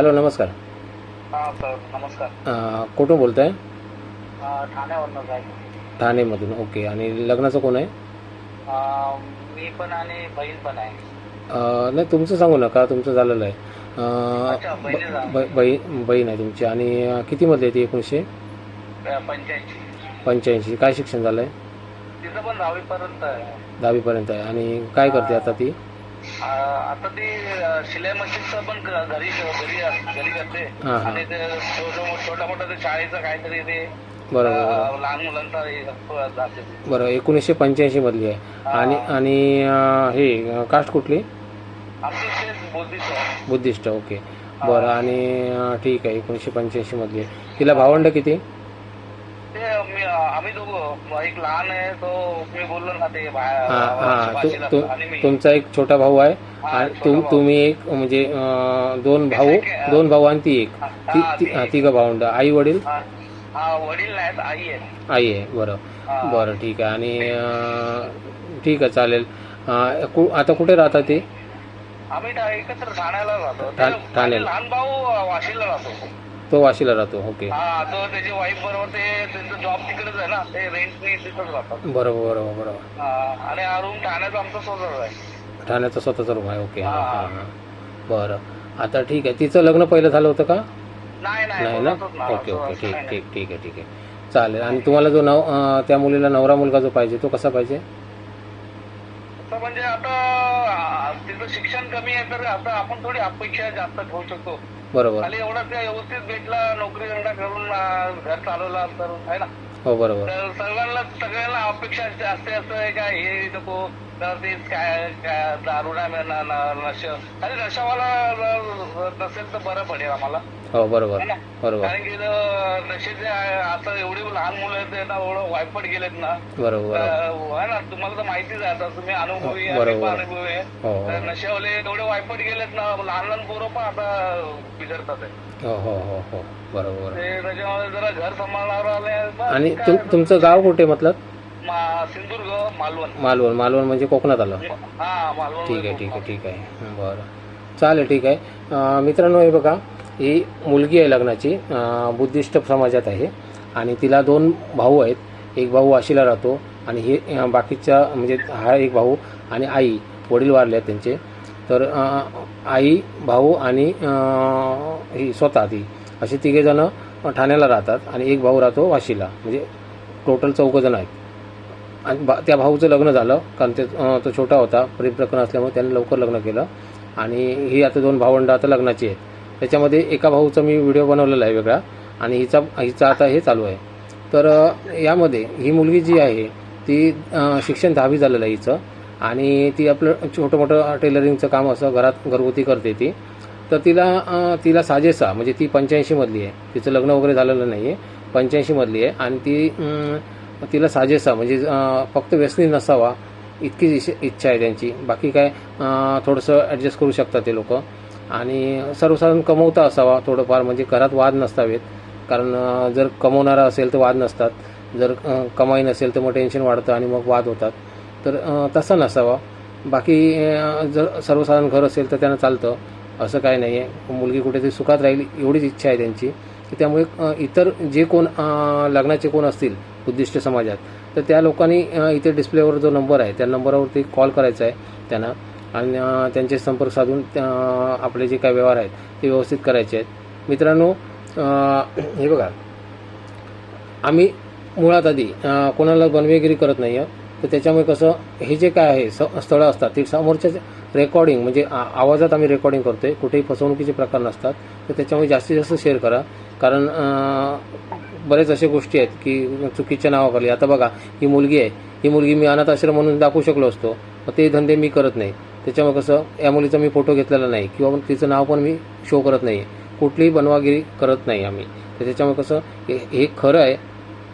Hello नमस्कार. हा sir नमस्कार. अं, कुठून अं, ठाण्यावरनं जाय ठाणेमधून ओके. आणि लग्नाचं कोण आहे? अं, मी पण आणि बहीण पण आहे. अं, नाही तुमचं सांगू नका तुमचं झालेलं आहे. अं, अच्छा, बहिणीचं आहे. ब- बहीण बहीण आहे तुमची. आणि अं, कितीमधली आहे ती एकोणीसशे? अं, पंच्याऐंशी. पंच्याऐंशी. काय शिक्षण झालं आहे तिचं पण दहावीपर्यंत आहे. दहावीपर्यंत आहे. आणि काय करते आता ती? आता ती शिलाई मशीनचं पण घरी घरी घरी करते. हा, हा. आणि ते छोटं छोटा मोठा ते शाळेचं काहीतरी ते बरोबर अं, बरोबर. लहान मुलांचा हे जाते. ती. बरं एकोणीसशे पंच्याऐंशीमधली आहे. आणि आणि अं, हे कास्ट कुठली? आमची बोलतीच. Buddhist okay. बरं आणि अं, ठीक आहे एकोणीसशे पंच्याऐंशीमधली आहे. तिला भावंड किती? आम्ही दोघं. एक लहान आहे तो मी बोललो ना ते बाहेर तुमचा एक छोटा भाऊ आहे. आणि. तुम्ही एक म्हणजे दोन भाऊ. दोन भाऊ आणि ती एक. तिघं भावंड. आई वडील? वडील नाहीत आई आहे. आई आहे बरं. बरं ठीक आहे. आणि ठीक आहे चालेल. आता कुठे राहता ते? आम्ही एकत्र ठाण्याला राहतो. लहान भाऊ वाशीला राहतो. तो वाशीला राहतो ओके हा तो त्याची वाईफ बरोबर ते त्यांचं जॉब तिकडेच आहे ना ते रेंटनी तिथंच राहतात. बरोबर बरोबर बरोबर. हा, आणि हा रूम ठाण्याचा आमचा स्वतःच आहे. ठाण्याचा स्वतःचा रूम आहे ओके हां हा. हां हां. बरं. आता ठीक आहे. तिचं लग्न पहिलं झालं होतं का? नाही नाही नाही ना? बोलतच ना, ओके ओके ठीक ठीक ठीक आहे ठीक आहे. चालेल. आणि तुम्हाला जो नव अं, त्या मुलीला नवरा मुलगा जो पाहिजे तो कसा पाहिजे? म्हणजे आता आ, तिचं शिक्षण कमी आहे तर आता आपण थोडी अपेक्षा जास्त ठेवू शकतो. बरोबर. खाली एवढा ते व्यवस्थित भेटला नोकरी धंदा करून घर चालवला तर आहे ना? हो बरोबर. तर सर्वांना सगळ्यांना अपेक्षा असते असते असं आहे का हे नको तर ते काय काय दारू नाही मिळणार न- नशा. आणि नशावाला नसेल तर बरं पडेल आम्हाला. हो बरोबर है ना? बरोबर. कारण की नशेचे आता एवढे लहान मुलं आहेत ते ना एवढं वायपट गेलेत ना बरोबर. आहे ना? तुम्हाला तर माहितीच आहे आता तुम्ही अनुभवी आहे, बरोबर. पण अनुभवी आहे. हो हो. तर नशेवाले एवढे वायपट गेलेत ना लहान लहान पोरं पण आता बिघडतात आहे. हो हो हो हो. बरोबर. बरोबर ते त्याच्यामध्ये जरा घर सांभाळणार आणि तुम तुमचं गाव कुठे मतलब? सिंधुदुर्ग मालवण. मालवण. मालवण म्हणजे कोकणात आलं. हा मालवण ठीक आहे ठीक आहे ठीक आहे. बरं. चालेल ठीक आहे. अं, मित्रांनो हे बघा ही मुलगी आहे लग्नाची. अं, बुद्धिस्ट समाजात आहे. आणि तिला दोन भाऊ आहेत. एक भाऊ वाशीला राहतो आणि हे अं, बाकीच्या म्हणजे हा एक भाऊ आणि आई वडील वारले आहेत त्यांचे. तर आई भाऊ आणि ही स्वतः ती. असे तिघेजणं ठाण्याला राहतात आणि एक भाऊ राहतो वाशीला. म्हणजे टोटल चौघंजण आहेत. आणि बा त्या भाऊचं लग्न झालं. कारण ते तो छोटा होता. परिप्रकरण असल्यामुळे त्याने लवकर लग्न केलं. आणि ही आता दोन भावंडं आता लग्नाची आहेत. त्याच्यामध्ये एका भाऊचा मी व्हिडिओ बनवलेला आहे वेगळा. आणि हिचा हिचा आता हे चालू आहे. तर यामध्ये ही मुलगी जी आहे ती शिक्षण दहावी झालेलं आहे हिचं. आणि ती आपलं छोटं मोठं टेलरिंगचं काम असं घरात घरगुती करते ती. तर तिला तिला साजेसा म्हणजे ती पंच्याऐंशीमधली आहे. तिचं लग्न वगैरे झालेलं नाही आहे पंच्याऐंशीमधली आहे. आणि ती तिला साजेसा म्हणजे फक्त व्यसनी नसावा इतकीच इश- इच्छा आहे त्यांची. बाकी काय थोडंसं ॲडजस्ट करू शकतात ते लोक. आणि सर्वसाधारण कमवता असावा थोडंफार म्हणजे घरात वाद नसतावेत कारण जर कमवणारा असेल तर वाद नसतात. जर कमाई नसेल तर मग टेन्शन वाढतं आणि मग वाद होतात. तर तसा नसावा. बाकी जर सर्वसाधारण घर असेल तर त्यांना चालतं. असं काय नाही आहे मुलगी कुठेतरी सुखात राहील एवढीच इच्छा आहे त्यांची. तर त्यामुळे इतर जे कोण लग्नाचे कोण असतील उद्दिष्ट समाजात तर त्या लोकांनी इथे डिस्प्लेवर जो नंबर आहे त्या नंबरवरती कॉल करायचा आहे त्यांना. आणि त्यांचे संपर्क साधून आपले जे काय व्यवहार आहेत ते व्यवस्थित करायचे आहेत. मित्रांनो हे बघा. आम्ही मुळात आधी कोणाला बनवेगिरी करत नाही आहे तर त्याच्यामुळे कसं हे जे काय आहे स स्थळं असतात ते समोरच्या रेकॉर्डिंग म्हणजे आ- आवाजात आम्ही रेकॉर्डिंग करतो आहे कुठेही फसवणुकीचे प्रकार नसतात. तर त्याच्यामुळे जास्तीत जास्त शेअर करा. कारण बरेच अशा गोष्टी आहेत की चुकीच्या नावाखाली. आता बघा ही मुलगी आहे. ही मुलगी मी अनाथ आश्रम म्हणून दाखवू शकलो असतो मग ते धंदे मी करत नाही. त्याच्यामुळे कसं या मुलीचा मी फोटो घेतलेला नाही किंवा तिचं नाव पण मी शो करत नाही कुठलीही बनवागिरी करत नाही आम्ही. तर त्याच्यामुळे कसं हे हे खरं आहे.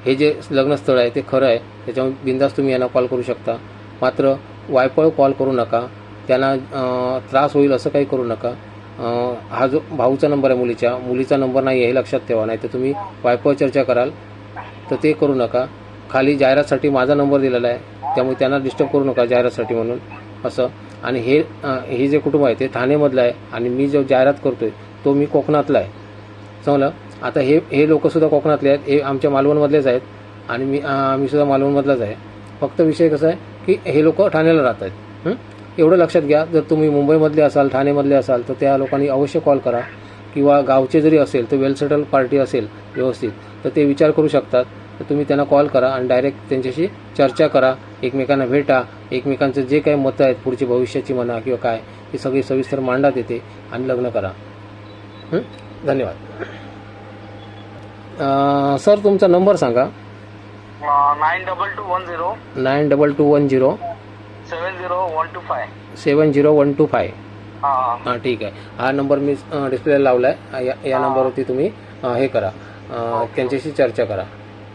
हे जे लग्नस्थळ आहे ते खरं आहे. त्याच्यामुळे बिंदास तुम्ही यांना कॉल करू शकता. मात्र वायपळ कॉल करू नका. त्यांना त्रास होईल असं काही करू नका. हा जो भाऊचा नंबर आहे मुलीच्या मुलीचा नंबर नाही आहे हे लक्षात ठेवा. नाही तर तुम्ही वायपळ चर्चा कराल तर ते करू नका. खाली जाहिरातसाठी माझा नंबर दिलेला आहे. त्यामुळे त्यांना डिस्टर्ब करू नका जाहिरातसाठी म्हणून. असं. आणि हे हे जे कुटुंब आहे ते ठाणेमधलं आहे. आणि मी जो जाहिरात करतोय तो मी कोकणातला आहे. समजलं? आता हे हे लोकंसुद्धा कोकणातले आहेत हे आमच्या मालवणमधलेच आहेत आणि मी मी सुद्धा मालवणमधलाच आहे. फक्त विषय कसा आहे की हे लोक ठाण्याला राहत आहेत. एवढं लक्षात घ्या जर तुम्ही मुंबईमधले असाल ठाणेमधले असाल तर त्या लोकांनी अवश्य कॉल करा किंवा गावचे जरी असेल तर वेल सेटल पार्टी असेल व्यवस्थित तर ते विचार करू शकतात. तर तुम्ही त्यांना कॉल करा आणि डायरेक्ट त्यांच्याशी चर्चा करा एकमेकांना भेटा एकमेकांचं जे काही मतं आहेत पुढची भविष्याची म्हणा किंवा काय ती सगळी सविस्तर मांडण्यात येते आणि लग्न करा. धन्यवाद. अं, सर तुमचा नंबर सांगा. Nine double two one zero nine double two one zero seven zero one two five seven zero one two five हा. हां ठीक आहे. हा नंबर मी डिस्प्लेला लावला आहे या या नंबरवरती तुम्ही अं, हे करा. अं, त्यांच्याशी चर्चा करा.